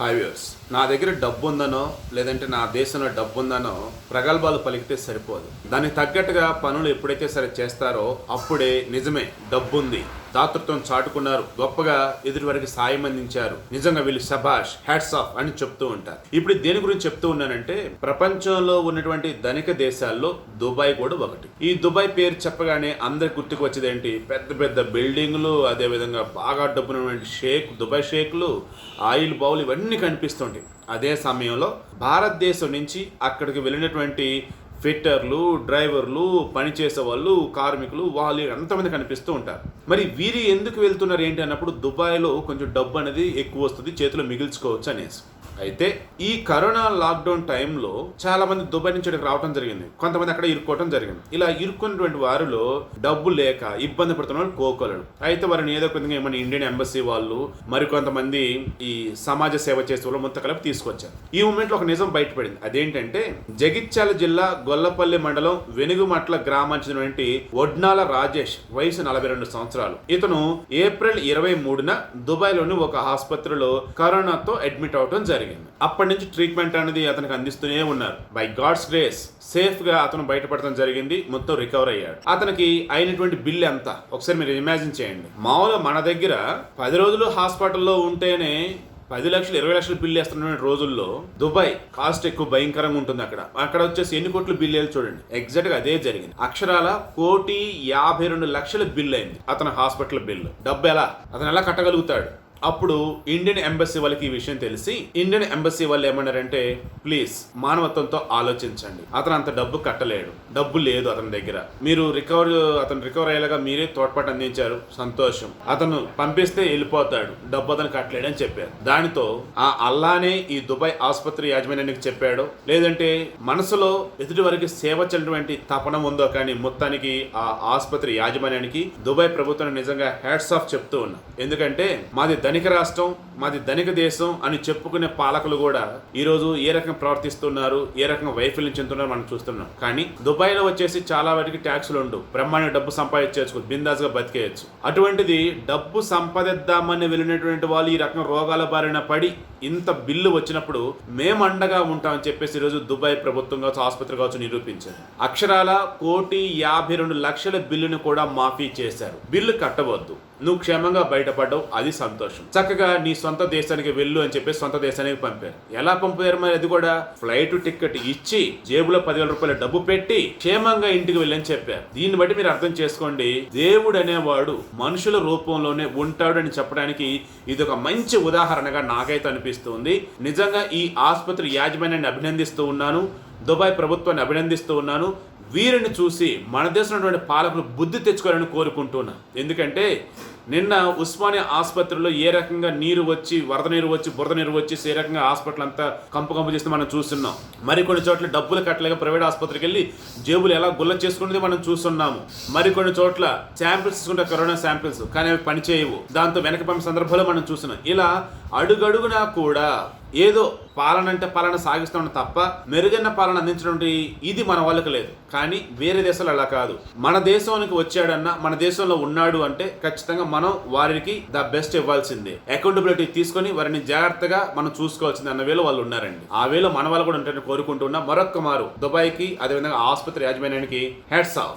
Hi నా దగ్గర డబ్బు ఉందనో లేదంటే నా దేశంలో డబ్బు ఉందనో ప్రగల్భాలు పలికితే సరిపోదు. దానికి తగ్గట్టుగా పనులు ఎప్పుడైతే సరే చేస్తారో అప్పుడే నిజమే డబ్బు ఉంది దాతృత్వం చాటుకున్నారు. గొప్పగా ఎదుటి వారికి సాయం అందించారు. నిజంగా వీళ్ళు సభాష్ హ్యాట్స్ ఆఫ్ అని చెప్తూ ఉంటారు. ఇప్పుడు దేని గురించి చెప్తూ ఉన్నానంటే ప్రపంచంలో ఉన్నటువంటి ధనిక దేశాల్లో దుబాయ్ కూడా ఒకటి. ఈ దుబాయ్ పేరు చెప్పగానే అందరికి గుర్తుకు వచ్చేదేంటి పెద్ద పెద్ద బిల్డింగ్లు అదేవిధంగా బాగా డబ్బునటువంటి షేక్ దుబాయ్ షేక్లు ఆయిల్ బౌల్ ఇవన్నీ కనిపిస్తుంటాయి. అదే సమయంలో భారతదేశం నుంచి అక్కడికి వెళ్ళినటువంటి ఫిట్టర్లు డ్రైవర్లు పనిచేసే వాళ్ళు కార్మికులు వాళ్ళు ఎంతమంది కనిపిస్తూ ఉంటారు. మరి వీరి ఎందుకు వెళ్తున్నారు ఏంటి అన్నప్పుడు దుబాయ్లో కొంచెం డబ్బు అనేది ఎక్కువ వస్తుంది చేతిలో మిగిల్చుకోవచ్చు అనేసి. అయితే ఈ కరోనా లాక్డౌన్ టైంలో చాలా మంది దుబాయ్ నుంచి ఇక్కడికి రావడం జరిగింది. కొంతమంది అక్కడ ఇరుక్కోవడం జరిగింది. ఇలా ఇరుక్కున్నటువంటి వారిలో డబ్బు లేక ఇబ్బంది పడుతున్న వాళ్ళు కోకోలేడు అయితే వారిని ఏదో కొద్దిగా ఏమైనా ఇండియన్ ఎంబసీ వాళ్ళు మరికొంతమంది ఈ సమాజ సేవ చేసే వాళ్ళు మొత్తం కలిపి తీసుకొచ్చారు. ఈ మూమెంట్లో ఒక నిజం బయటపడింది. అదేంటంటే జగిత్యాల జిల్లా గొల్లపల్లి మండలం వెనుగుమట్ల గ్రామానికి చెందినటువంటి ఒడ్నాల రాజేష్ వయసు నలభై రెండు సంవత్సరాలు. ఇతను ఏప్రిల్ ఇరవై మూడున దుబాయ్లోని ఒక ఆసుపత్రిలో కరోనాతో అడ్మిట్ అవడం జరిగింది. అప్పటి నుంచి ట్రీట్మెంట్ అనేది అతనికి అందిస్తూనే ఉన్నారు. బై గాడ్స్ గ్రేస్ సేఫ్గా అతను బయటపడటం జరిగింది. మొత్తం రికవర్ అయ్యాడు. అతనికి అయినటువంటి బిల్ ఎంత? ఒకసారి మీరు ఇమాజిన్ చేయండి. మామూలుగా మన దగ్గర పది రోజులు హాస్పిటల్లో ఉంటేనే పది లక్షలు ఇరవై లక్షలు బిల్లు వేస్తున్న రోజుల్లో దుబాయ్ కాస్ట్ ఎక్కువ భయంకరంగా ఉంటుంది అక్కడ. అక్కడ వచ్చేసి ఎన్ని కోట్లు బిల్లు వేయాలి చూడండి. ఎగ్జాక్ట్గా అదే జరిగింది. అక్షరాల కోటి యాభై రెండు లక్షల బిల్ అయింది అతని హాస్పిటల్ బిల్లు డబ్బు ఎలా? అతను ఎలా కట్టగలుగుతాడు? అప్పుడు ఇండియన్ ఎంబసీ వాళ్ళకి ఈ విషయం తెలిసి ఇండియన్ ఎంబసీ వాళ్ళు ఏమన్నారంటే ప్లీజ్ మానవత్వంతో ఆలోచించండి. అతను అంత డబ్బు కట్టలేడు. డబ్బు లేదు అతని దగ్గర. మీరు రికవర్ అతను రికవర్ అయ్యేలాగా మీరే తోడ్పాటు అందించారు. సంతోషం. అతను పంపిస్తే వెళ్ళిపోతాడు. డబ్బు అతను కట్టలేడు అని చెప్పారు. దానితో ఆ అల్లానే ఈ దుబాయ్ ఆసుపత్రి యాజమాన్యానికి చెప్పాడు. లేదంటే మనసులో ఎదుటి వారికి సేవ చెందినటువంటి తపన ఉందో కానీ మొత్తానికి ఆ ఆసుపత్రి యాజమాన్యానికి దుబాయ్ ప్రభుత్వం నిజంగా హ్యాట్స్ ఆఫ్ చెప్తూ ఉన్నా. ఎందుకంటే మాది ధనిక రాష్ట్రం మాది ధనిక దేశం అని చెప్పుకునే పాలకులు కూడా ఈరోజు ఏ రకంగా ప్రవర్తిస్తున్నారు ఏ రకంగా వైఫల్యం చెందుతున్నారు మనం చూస్తున్నాం. కానీ దుబాయ్లో వచ్చేసి చాలా వాటికి ట్యాక్సులు ఉండు బ్రహ్మాండ డబ్బు సంపాదించవచ్చు బిందాస్గా బతికేయచ్చు. అటువంటిది డబ్బు సంపాదిద్దామని వెళ్ళినటువంటి వాళ్ళు ఈ రకం రోగాల బారిన పడి ఇంత బిల్లు వచ్చినప్పుడు మేము అండగా ఉంటామని చెప్పేసి ఈరోజు దుబాయ్ ప్రభుత్వం కావచ్చు ఆసుపత్రి కావచ్చు నిరూపించారు. అక్షరాల కోటి యాభై రెండు లక్షల బిల్లును కూడా మాఫీ చేశారు. బిల్లు కట్టవద్దు. నువ్వు క్షేమంగా బయటపడ్డావు అది సంతోషం. చక్కగా నీ సొంత దేశానికి వెళ్ళు అని చెప్పి సొంత దేశానికి పంపారు. ఎలా పంపారు మరి అది కూడా? ఫ్లైట్ టికెట్ ఇచ్చి జేబులో పదివేల రూపాయల డబ్బు పెట్టి క్షేమంగా ఇంటికి వెళ్ళని చెప్పారు. దీన్ని బట్టి మీరు అర్థం చేసుకోండి దేవుడు అనేవాడు మనుషుల రూపంలోనే ఉంటాడు అని చెప్పడానికి ఇది ఒక మంచి ఉదాహరణగా నాకైతే అనిపిస్తుంది. నిజంగా ఈ ఆసుపత్రి యాజమాన్యాన్ని అభినందిస్తూ ఉన్నాను దుబాయ్ ప్రభుత్వాన్ని అభినందిస్తూ ఉన్నాను వీరిని చూసి మన దేశంలో పాలకులు బుద్ధి తెచ్చుకోవాలని కోరుకుంటున్నా. ఎందుకంటే నిన్న ఉస్మానియా ఆసుపత్రిలో ఏ రకంగా నీరు వచ్చి వరద నీరు వచ్చి బురద నీరు వచ్చి ఏ రకంగా హాస్పిటల్ అంతా కంపు కంపు చేస్తే మనం చూస్తున్నాం. మరికొన్ని చోట్ల డబ్బులు కట్టలేక ప్రైవేట్ ఆసుపత్రికి వెళ్ళి జేబులు ఎలా గుల్ల చేసుకునేది మనం చూస్తున్నాము. మరికొన్ని చోట్ల శాంపిల్స్ తీసుకుంటే కరోనా శాంపిల్స్ కానీ అవి పనిచేయవు. దాంతో వెనక పంపిన సందర్భాలు మనం చూస్తున్నాం. ఇలా అడుగడుగునా కూడా ఏదో పాలన అంటే పాలన సాగిస్తాం తప్ప మెరుగైన పాలన అందించడం ఇది మన వాళ్ళకి లేదు. కానీ వేరే దేశాలు అలా కాదు. మన దేశానికి వచ్చాడన్నా మన దేశంలో ఉన్నాడు అంటే ఖచ్చితంగా మనం వారికి ద బెస్ట్ ఇవ్వాల్సిందే. అకౌంటబిలిటీ తీసుకొని వారిని జాగ్రత్తగా మనం చూసుకోవాల్సింది అన్న వేళ వాళ్ళు ఉన్నారండి. ఆ వేళ మన వాళ్ళు కూడా ఉంటారని కోరుకుంటున్నా. మరొక్క మారు దుబాయ్కి అదేవిధంగా ఆసుపత్రి యాజమాన్యానికి హెడ్స్ ఆఫ్